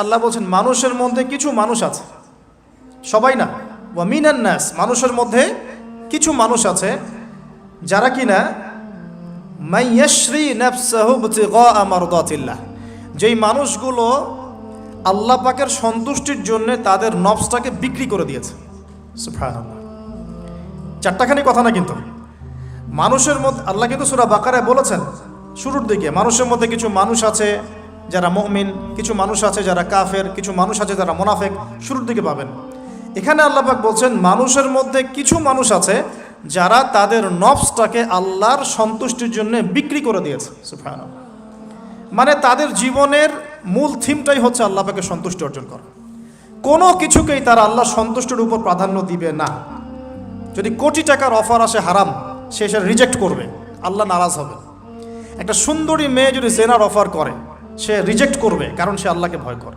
আল্লাহ বলছেন, মানুষের মধ্যে কিছু মানুষ আছে। সবাই না। ওয়া মিনান নাস, মানুষের মধ্যে কিছু মানুষ আছে যারা মাইয়াশ্রী নাফসাহু ইবতিগা মারদাতিল্লাহ, যেই মানুষগুলো আল্লাহ পাকের সন্তুষ্টির জন্য তাদের নফসটাকে বিক্রি করে দিয়েছে। চারটাখানি কথা না কিন্তু। মানুষের মধ্যে, আল্লাহ কিন্তু সুরা বাকারায় বলেছেন, শুরুর দিকে, মানুষের মধ্যে কিছু মানুষ আছে যারা মহমিন কিছু মানুষ আছে যারা কাফের, কিছু মানুষ আছে যারা মোনাফেক, শুরুর দিকে পাবেন। এখানে আল্লাপাক বলছেন, মানুষের মধ্যে কিছু মানুষ আছে যারা তাদের নফসটাকে আল্লাহর সন্তুষ্টির জন্য বিক্রি করে দিয়েছে। সুবহানাল্লাহ। মানে তাদের জীবনের মূল থিমটাই হচ্ছে আল্লাহ পাকে সন্তুষ্টি অর্জন করা। কোনো কিছুকেই তারা আল্লাহ সন্তুষ্টির উপর প্রাধান্য দিবে না। যদি কোটি টাকার অফার আসে হারাম, সে সেটা রিজেক্ট করবে। আল্লাহ নারাজ হবে। একটা সুন্দরী মেয়ে যদি জেনার অফার করে সে রিজেক্ট করবে কারণ সে আল্লাহকে ভয় করে।